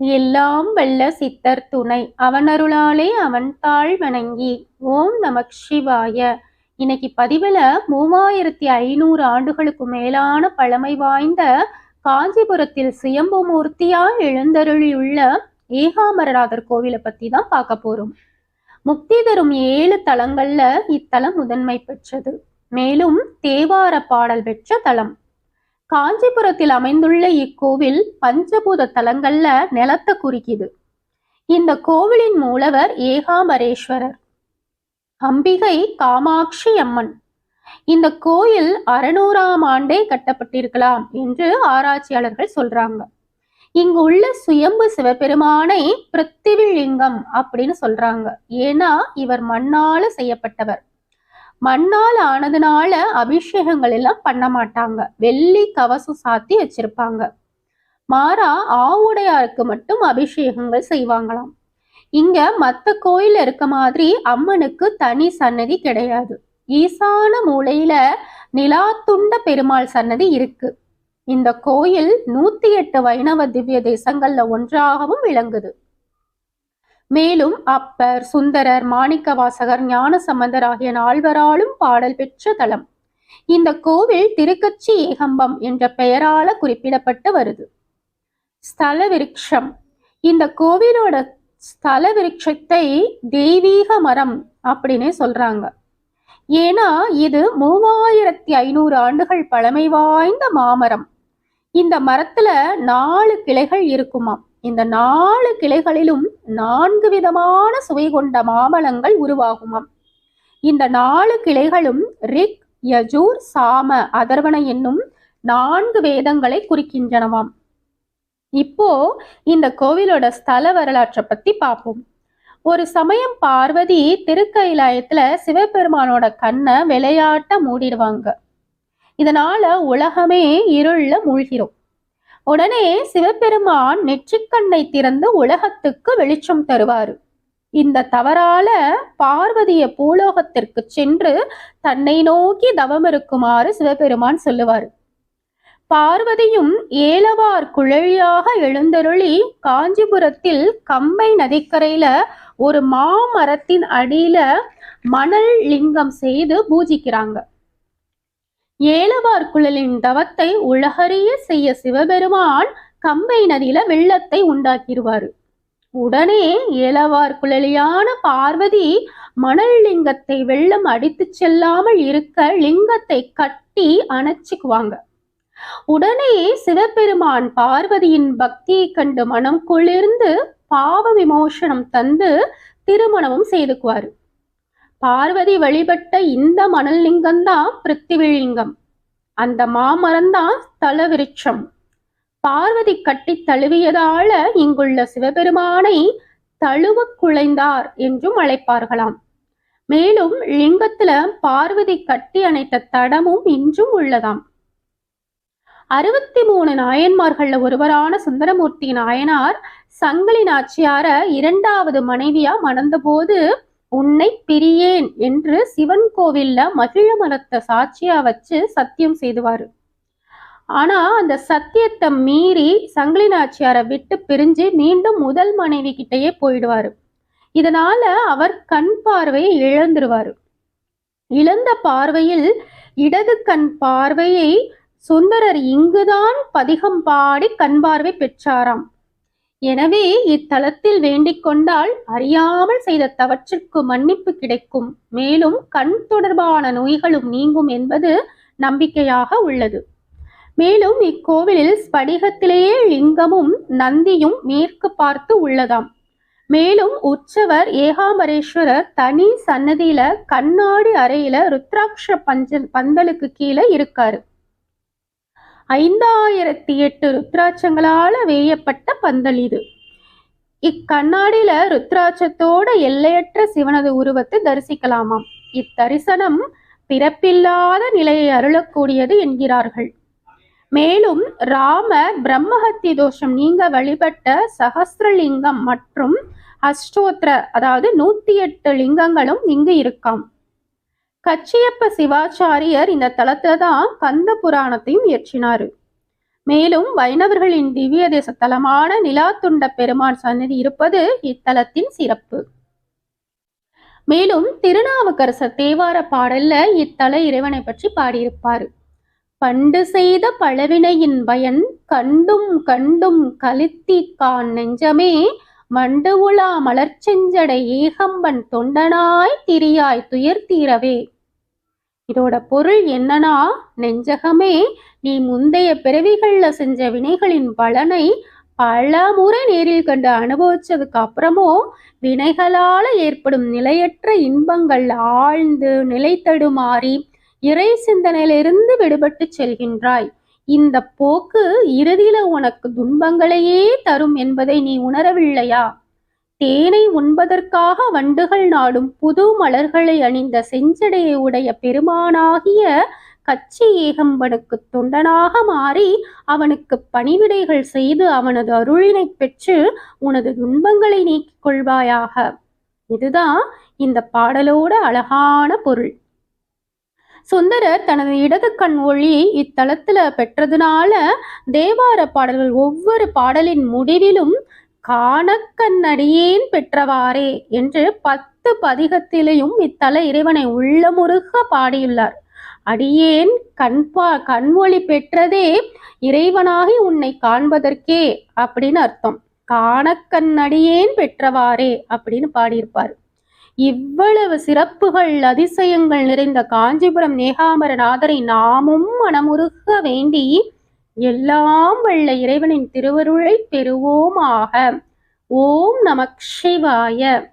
எல்லாம் வல்ல சித்தர் துணை. அவனருளாலே அவன் தாழ் வணங்கி ஓம் நமக் சிவாய. இன்னைக்கு பதிவுல மூவாயிரத்தி ஐநூறு ஆண்டுகளுக்கு மேலான பழமை வாய்ந்த காஞ்சிபுரத்தில் சுயம்பு மூர்த்தியா எழுந்தருளியுள்ள ஏகாமரநாதர் கோவிலை பற்றி தான் பார்க்க போறோம். முக்தி தரும் ஏழு தலங்கள்ல இத்தலம் முதன்மை பெற்றது. மேலும் தேவார பாடல் பெற்ற தலம். காஞ்சிபுரத்தில் அமைந்துள்ள இக்கோவில் பஞ்சபூத தலங்கள்ல நிலத்தை குறிக்குது. இந்த கோவிலின் மூலவர் ஏகாம்பரேஸ்வரர். அம்பிகை காமாட்சி அம்மன். இந்த கோயில் அறுநூறாம் ஆண்டே கட்டப்பட்டிருக்கலாம் என்று ஆராய்ச்சியாளர்கள் சொல்றாங்க. இங்கு உள்ள சுயம்பு சிவபெருமானை பிருத்திவிலிங்கம் அப்படின்னு சொல்றாங்க. ஏன்னா இவர் மண்ணால செய்யப்பட்டவர். மண்ணால் ஆனதுனால அபிஷேகங்கள் எல்லாம் பண்ண மாட்டாங்க. வெள்ளி கவசம் சாத்தி வச்சிருப்பாங்க. மாறா ஆவுடையாருக்கு மட்டும் அபிஷேகங்கள் செய்வாங்களாம். இங்க மத்த கோயில் இருக்க மாதிரி அம்மனுக்கு தனி சன்னதி கிடையாது. ஈசான மூலையில நிலாத்துண்ட பெருமாள் சன்னதி இருக்கு. இந்த கோயில் நூத்தி எட்டு வைணவ திவ்ய தேசங்கள்ல ஒன்றாகவும் விளங்குது. மேலும் அப்பர் சுந்தரர் மாணிக்கவாசகர் ஞானசம்பந்தர் ஆகிய நால்வராலும் பாடல் பெற்ற தலம். இந்த கோவில் திருக்கச்சி ஏகம்பம் என்ற பெயரால குறிப்பிடப்பட்டு வருது. ஸ்தல விருட்சம் இந்த கோவிலோட ஸ்தல விருட்சத்தை தெய்வீக மரம் அப்படின்னு சொல்றாங்க. ஏன்னா இது மூவாயிரத்தி ஐநூறு ஆண்டுகள் பழமை வாய்ந்த மாமரம். இந்த மரத்துல நாலு கிளைகள் இருக்குமாம். இந்த நாலு கிளைகளிலும் நான்கு விதமான சுவை கொண்ட மாமலங்கள் உருவாகுமாம். இந்த நாலு கிளைகளும் ரிக் யஜூர் சாம அதர்வன என்னும் நான்கு வேதங்களை குறிக்கின்றனவாம். இப்போ இந்த கோவிலோட ஸ்தல வரலாற்றை பத்தி பார்ப்போம். ஒரு சமயம் பார்வதி திருக்கைலாயத்துல சிவபெருமானோட கண்ணை விளையாட்ட மூடிடுவாங்க. இதனால உலகமே இருள்ல மூழ்கிறோம். உடனே சிவபெருமான் நெற்றிக்கண்ணை திறந்து உலகத்துக்கு வெளிச்சம் தருவாரு. இந்த தவறால பார்வதிய பூலோகத்திற்கு சென்று தன்னை நோக்கி தவம் இருக்குமாறு சிவபெருமான் சொல்லுவாரு. பார்வதியும் ஏலவார் குழலியாக எழுந்தருளி காஞ்சிபுரத்தில் கம்பை நதிக்கரையில ஒரு மாமரத்தின் அடியில மணல் லிங்கம் செய்து பூஜிக்கிறாங்க. ஏலவார் குழலின் தவத்தை உலகறிய செய்ய சிவபெருமான் கம்பை நதியில வெள்ளத்தை உண்டாக்கிடுவாரு உடனே ஏலவார் குழலியான பார்வதி மணல் லிங்கத்தை வெள்ளம் அடித்து செல்லாமல் இருக்க லிங்கத்தை கட்டி அணைச்சிக்குவாங்க. உடனே சிவபெருமான் பார்வதியின் பக்தியை கண்டு மனம் குளிர்ந்து பாவ விமோசனம் தந்து திருமணமும் செய்துக்குவாரு. பார்வதி வழிபட்ட இந்த மணல் லிங்கம் தான் பிருத்திவிலிங்கம் அந்த மாமரம் தான் ஸ்தல விருட்சம் பார்வதி கட்டி தழுவியதால இங்குள்ள சிவபெருமானை தழுவ குழைந்தார் என்றும் அழைப்பார்களாம். மேலும் லிங்கத்துல பார்வதி கட்டி அணைத்த தடமும் இன்றும் உள்ளதாம். அறுபத்தி மூணு நாயன்மார்கள்ல ஒருவரான சுந்தரமூர்த்தி நாயனார் சங்கிலி நாச்சியார இரண்டாவது மனைவியா மணந்தபோது உன்னை பிரியேன் என்று சிவன் கோவில்ல மகிழ மரத்தை சாட்சியா வச்சு சத்தியம் செய்துவாரு. ஆனா அந்த சத்தியத்தை மீறி சங்கிலி நாச்சியாரை விட்டு பிரிஞ்சு மீண்டும் முதல் மனைவி கிட்டயே போயிடுவாரு. இதனால அவர் கண் பார்வையை இழந்துருவாரு. இழந்த பார்வையில் இடது கண் பார்வையை சுந்தரர் இங்குதான் பதிகம் பாடி கண் பார்வை பெற்றாராம். எனவே இத்தலத்தில் வேண்டிக் கொண்டால் அறியாமல் செய்த தவற்றிற்கு மன்னிப்பு கிடைக்கும். மேலும் கண் தொடர்பான நோய்களும் நீங்கும் என்பது நம்பிக்கையாக உள்ளது. மேலும் இக்கோவிலில் ஸ்படிகத்திலேயே லிங்கமும் நந்தியும் மேற்கு பார்த்து உள்ளதாம். மேலும் உற்சவர் ஏகாம்பரேஸ்வரர் தனி சன்னதியில கண்ணாடி அறையில ருத்ராட்ச பஞ்சல் பந்தலுக்கு கீழே இருக்காரு. ஐந்தாயிரத்தி எட்டு ருத்ராட்சங்களால் வேயப்பட்ட பந்தல் இது. இக்கண்ணாடியில ருத்ராட்சத்தோட எல்லையற்ற சிவனது உருவத்தை தரிசிக்கலாமாம். இத்தரிசனம் பிறப்பில்லாத நிலையை அருளக்கூடியது என்கிறார்கள். மேலும் ராம பிரம்மஹத்தி தோஷம் நீங்க வழிபட்ட சகஸ்திரலிங்கம் மற்றும் அஷ்டோத்திர அதாவது நூத்தி எட்டு லிங்கங்களும் இங்கு இருக்காம். கச்சியப்ப சிவாச்சாரியர் இந்த தலத்துல தான் கந்த புராணத்தையும் இயற்றினாரு. மேலும் வைணவர்களின் திவ்ய தேச தலமான நிலாத்துண்ட பெருமான் சன்னதி இருப்பது இத்தலத்தின் சிறப்பு. மேலும் திருநாவுக்கரசர் தேவார பாடல்ல இத்தல இறைவனை பற்றி பாடியிருப்பார். பண்டு செய்த பழவினையின் பயன் கண்டும் கண்டும் கலித்தி கான் நெஞ்சமே மண்டு உலா மலர்ச்செஞ்சடை ஏகம்பன் தொண்டனாய் திரியாய் துயர் தீரவே. இதோட பொருள் என்னன்னா நெஞ்சகமே நீ முந்தைய பிறவிகள்ல செஞ்ச வினைகளின் பலனை பல முறை நேரில் கண்டு அனுபவிச்சதுக்கு அப்புறமும் வினைகளால ஏற்படும் நிலையற்ற இன்பங்கள் ஆழ்ந்து நிலை தடுமாறி இறை சிந்தனையிலிருந்து விடுபட்டு செல்கின்றாய். இந்த போக்கு இறுதியில உனக்கு துன்பங்களையே தரும் என்பதை நீ உணரவில்லையா? தேனை உண்பதற்காக வண்டுகள் நாடும் புது மலர்களை அணிந்த செஞ்சடையை உடைய பெருமானாகிய கச்சி ஏகம்பனுக்கு தொண்டனாக மாறி அவனுக்கு பணிவிடைகள் செய்து அவனது அருளினை பெற்று உனது துன்பங்களை நீக்கிக் கொள்வாயாக. இதுதான் இந்த பாடலோட அழகான பொருள். சுந்தரர் தனது இடது கண் ஒளி இத்தலத்துல பெற்றதுனால தேவார பாடல்கள் ஒவ்வொரு பாடலின் முடிவிலும் காணக்கண்ணடியேன் பெற்றவாறே என்று பத்து பதிகத்திலையும் இத்தல இறைவனை உள்ளமுருக பாடியுள்ளார். அடியேன் கண்பா கண்மொழி பெற்றதே இறைவனாகி உன்னை காண்பதற்கே அப்படின்னு அர்த்தம். காணக்கண்ணடியேன் பெற்றவாறே அப்படின்னு பாடியிருப்பார். இவ்வளவு சிறப்புகள் அதிசயங்கள் நிறைந்த காஞ்சிபுரம் நேகாமரநாதரை நாமும் மனமுருக வேண்டி எல்லாம் வல்ல இறைவனின் திருவருளை பெறுவோமாக. ஓம் நமக் சிவாய.